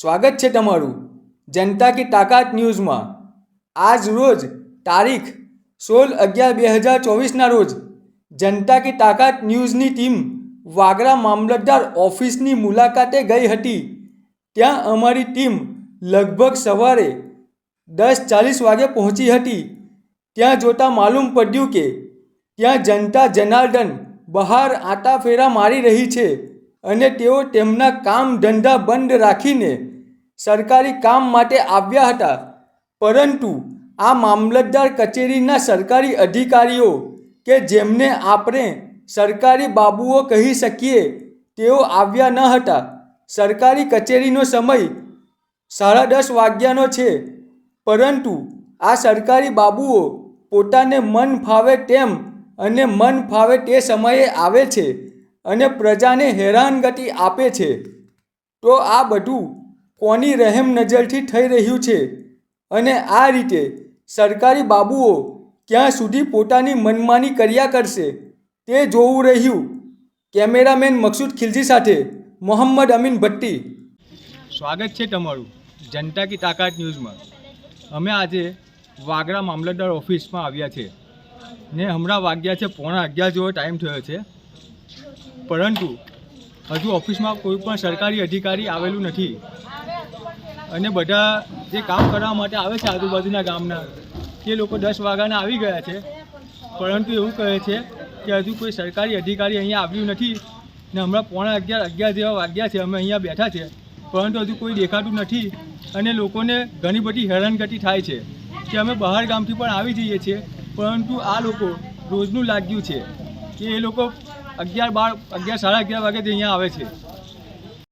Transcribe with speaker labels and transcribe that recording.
Speaker 1: સ્વાગત છે તમારું જનતા કી તાકાત ન્યૂઝમાં. આજ રોજ તારીખ સોળ અગિયાર બે હજાર ચોવીસના રોજ જનતા કી તાકાત ન્યૂઝની ટીમ વાગરા મામલતદાર ઓફિસની મુલાકાતે ગઈ હતી. ત્યાં અમારી ટીમ લગભગ સવારે દસ ચાલીસ વાગે પહોંચી હતી. ત્યાં જોતાં માલુમ પડ્યું કે ત્યાં જનતા જનાર્દન બહાર આટાફેરા મારી રહી છે અને તેઓ તેમના કામ ધંધા બંધ રાખીને સરકારી કામ માટે આવ્યા હતા. પરંતુ આ મામલતદાર કચેરીના સરકારી અધિકારીઓ કે જેમને આપણે સરકારી બાબુઓ કહી શકીએ, તેઓ આવ્યા ન હતા. સરકારી કચેરીનો સમય સાડા દસ વાગ્યાનો છે. પરંતુ આ સરકારી બાબુઓ પોતાને મન ફાવે તેમ અને મન ફાવે તે સમયે આવે છે અને પ્રજાને હેરાનગતિ આપે છે. તો આ બધું કોની રહેમ નજરથી થઈ રહ્યું છે? અને આ રીતે સરકારી બાબુઓ ક્યાં સુધી પોતાની મનમાની કર્યા કરશે? તે જોવું રહ્યું. કેમેરામેન મકસૂદ ખિલજી સાથે મોહમ્મદ અમીન ભટ્ટી.
Speaker 2: સ્વાગત છે તમારું જનતા કી તાકાત ન્યૂઝમાં. અમે આજે વાગરા મામલતદાર ઓફિસમાં આવ્યા છે. ને હમણાં વાગ્યા છે પોણા અગિયાર જેવો ટાઈમ થયો છે. પરંતુ હજુ ઓફિસમાં કોઈ પણ સરકારી અધિકારી આવેલું નથી. અને બધા જે કામ કરવા માટે આવે છે આજુબાજુના ગામના તે લોકો દસ વાગ્યાના આવી ગયા છે. પરંતુ એવું કહે છે કે હજુ કોઈ સરકારી અધિકારી અહીંયા આવ્યું નથી ને હમણાં પોણા અગિયાર અગિયાર જેવા વાગ્યા છે, અમે અહીંયા બેઠા છે. પરંતુ હજુ કોઈ દેખાતું નથી અને લોકોને ઘણી બધી હેરાનગતિ થાય છે કે અમે બહાર ગામથી પણ આવી જઈએ છીએ, પરંતુ આ લોકો રોજનું લાગ્યું છે કે એ લોકો અગિયાર બાર, અગિયાર, સાડા અગિયાર વાગે જ અહીંયા આવે છે.